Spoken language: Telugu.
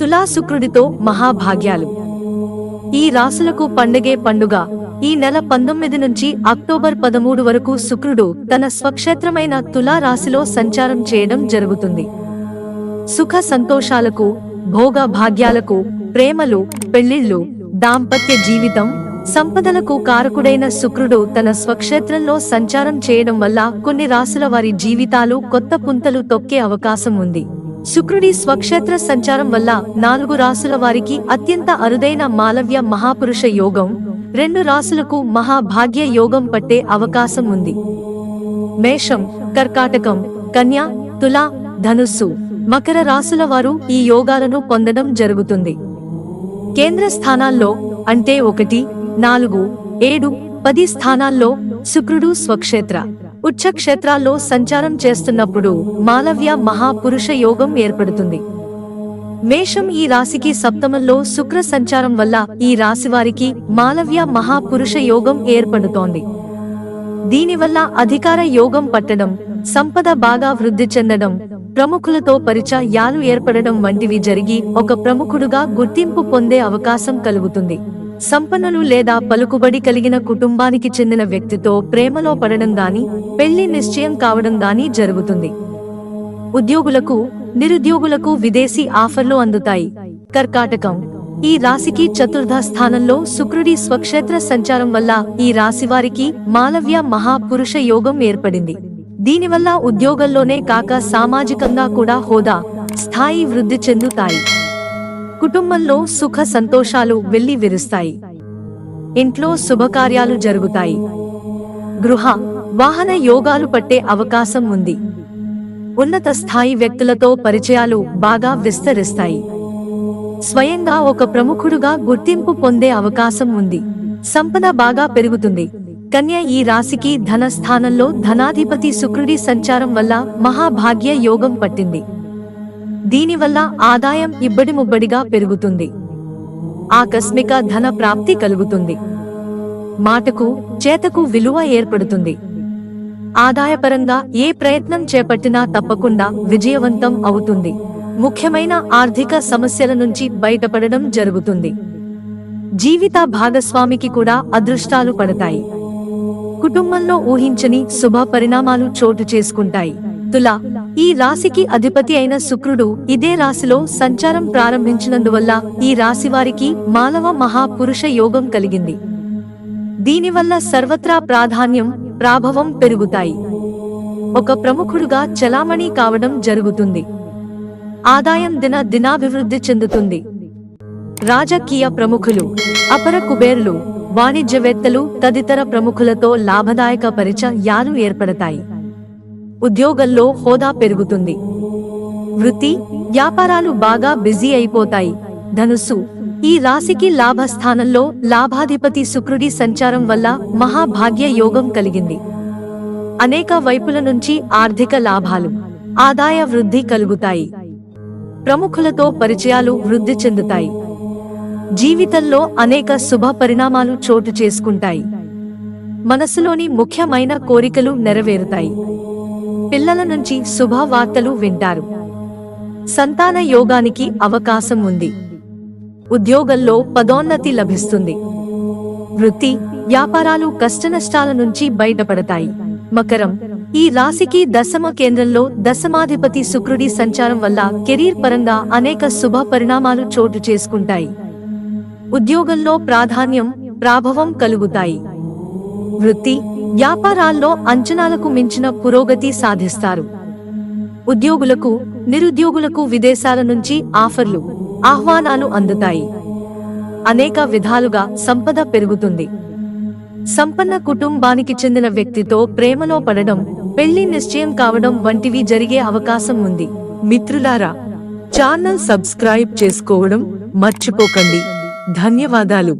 తులా శుక్రుడితో మహాభాగ్యాలు. ఈ రాసులకు పండగే పండుగ ఈ నెల పంతొమ్మిది నుంచి అక్టోబర్ పదమూడు వరకు శుక్రుడు తన స్వక్షేత్రమైన తులా రాశిలో సంచారం చేయడం జరుగుతుంది. సుఖ సంతోషాలకు భోగ భాగ్యాలకు ప్రేమలు పెళ్ళిళ్ళు దాంపత్య జీవితం సంపదలకు కారకుడైన శుక్రుడు తన స్వక్షేత్రంలో సంచారం చేయడం వల్ల కొన్ని రాసుల వారి జీవితాలు కొత్త పుంతలు తొక్కే అవకాశం ఉంది. శుక్రుడి స్వక్షేత్ర సంచారం వల్ల నాలుగు రాసుల వారికి అత్యంత అరుదైన మాలవ్య మహాపురుష యోగం రెండు రాసులకు మహాభాగ్య యోగం పట్టే అవకాశం ఉంది. మేషం కర్కాటకం కన్య తుల ధనుస్సు మకర రాసుల వారు ఈ యోగాలను పొందడం జరుగుతుంది. కేంద్ర స్థానాల్లో అంటే ఒకటి నాలుగు ఏడు పది స్థానాల్లో శుక్రుడు స్వక్షేత్ర. ఉచ్చక్షేత్రాల్లో సంచారం చేస్తున్నప్పుడు మాలవ్య మహాపురుష యోగం ఏర్పడుతుంది. మేషం ఈ రాశికి సప్తమంలో శుక్ర సంచారం వల్ల ఈ రాశి వారికి మాలవ్య మహాపురుష యోగం ఏర్పడుతోంది. దీనివల్ల అధికార యోగం పట్టడం సంపద బాగా వృద్ధి చెందడం ప్రముఖులతో పరిచయాలు ఏర్పడడం వంటివి జరిగి ఒక ప్రముఖుడుగా గుర్తింపు పొందే అవకాశం కలుగుతుంది. సంపన్నులు లేదా పలుకుబడి కలిగిన కుటుంబానికి చెందిన వ్యక్తితో ప్రేమలో పడడం గాని పెళ్ళి నిశ్చయం కావడం గాని జరుగుతుంది. ఉద్యోగులకు నిరుద్యోగులకు విదేశీ ఆఫర్లు అందుతాయి. కర్కాటకం. ఈ రాశికి చతుర్థ స్థానంలో శుక్రుడి స్వక్షేత్ర సంచారం వల్ల ఈ రాశి వారికి మాలవ్య మహాపురుష యోగం ఏర్పడింది. దీనివల్ల ఉద్యోగంలోనే కాక సామాజికంగా కూడా హోదా స్థాయి వృద్ధి చెందుతాయి. కుటుంబంలో సుఖ సంతోషాలు వెళ్ళి విరుస్తాయి. ఇంట్లో శుభకార్యాలు జరుగుతాయి. గృహ వాహన యోగాలు పట్టే అవకాశం ఉంది. ఉన్నత స్థాయి వ్యక్తులతో పరిచయాలు బాగా విస్తరిస్తాయి. స్వయంగా ఒక ప్రముఖుడుగా గుర్తింపు పొందే అవకాశం ఉంది. సంపద బాగా పెరుగుతుంది. కన్య ఈ రాశికి ధన స్థానంలో ధనాధిపతి శుక్రుడి సంచారం వల్ల మహాభాగ్య యోగం పట్టింది. దీనివల్ల ఆదాయం ఇబ్బడి ముబ్బడిగా పెరుగుతుంది ఆకస్మిక ధన ప్రాప్తి కలుగుతుంది. మాటకు చేతకు విలువ ఏర్పడుతుంది. ఆదాయపరంగా ఏ ప్రయత్నం చేపట్టినా తప్పకుండా విజయవంతం అవుతుంది. ముఖ్యమైన ఆర్థిక సమస్యల నుంచి బయటపడడం జరుగుతుంది. జీవిత భాగస్వామికి కూడా అదృష్టాలు పడతాయి. కుటుంబంలో ఊహించని శుభ పరిణామాలు చోటు చేసుకుంటాయి. తుల ఈ రాశికి అధిపతి అయిన శుక్రుడు ఇదే రాశిలో సంచారం ప్రారంభించినందువల్ల ఈ రాశి వారికి మానవ మహాపురుష యోగం కలిగింది. దీనివల్ల సర్వత్రా ప్రాధాన్యం ప్రాభవం పెరుగుతాయి. ఒక ప్రముఖుడుగా చలామణి కావడం జరుగుతుంది. ఆదాయం దిన దినాభివృద్ధి చెందుతుంది. రాజకీయ ప్రముఖులు అపర కుబేర్లు వాణిజ్యవేత్తలు తదితర ప్రముఖులతో లాభదాయక పరిచయాలు ఏర్పడతాయి. ఉద్యోగంలో హోదా పెరుగుతుంది. వృత్తి వ్యాపారాలు బాగా బిజీ అయిపోతాయి. ధనుస్సు ఈ రాశికి లాభస్థానంలో లాభాధిపతి శుక్రుడి సంచారం వల్ల మహాభాగ్య యోగం కలిగింది. అనేక వైపుల నుంచి ఆర్థిక లాభాలు ఆదాయ వృద్ధి కలుగుతాయి. ప్రముఖులతో పరిచయాలు వృద్ధి చెందుతాయి. జీవితంలో అనేక శుభ పరిణామాలు చోటు చేసుకుంటాయి. మనసులోని ముఖ్యమైన కోరికలు నెరవేరుతాయి. పిల్లల నుంచి శుభవార్తలు వింటారు. సంతాన యోగానికి అవకాశం ఉంది. ఉద్యోగంలో పదోన్నతి లభిస్తుంది. వృత్తి వ్యాపారాలు కష్టనష్టాల నుంచి బయటపడతాయి. మకరం ఈ రాశికి దశమ కేంద్రంలో దశమాధిపతి శుక్రుడి సంచారం వల్ల కెరీర్ పరంగా అనేక శుభ పరిణామాలు చోటు చేసుకుంటాయి. ఉద్యోగంలో ప్రాధాన్యం ప్రాభవం కలుగుతాయి. వృత్తి వ్యాపారాల్లో అంచనాలకు మించిన పురోగతి సాధిస్తారు. ఉద్యోగులకు నిరుద్యోగులకు విదేశాల నుంచి ఆఫర్లు ఆహ్వానాలు అందుతాయి. అనేక విధాలుగా సంపద పెరుగుతుంది. సంపన్న కుటుంబానికి చెందిన వ్యక్తితో ప్రేమలో పడడం పెళ్ళి నిశ్చయం కావడం వంటివి జరిగే అవకాశం ఉంది. మిత్రులారా ఛానల్ సబ్స్క్రైబ్ చేసుకోవడం మర్చిపోకండి. ధన్యవాదాలు.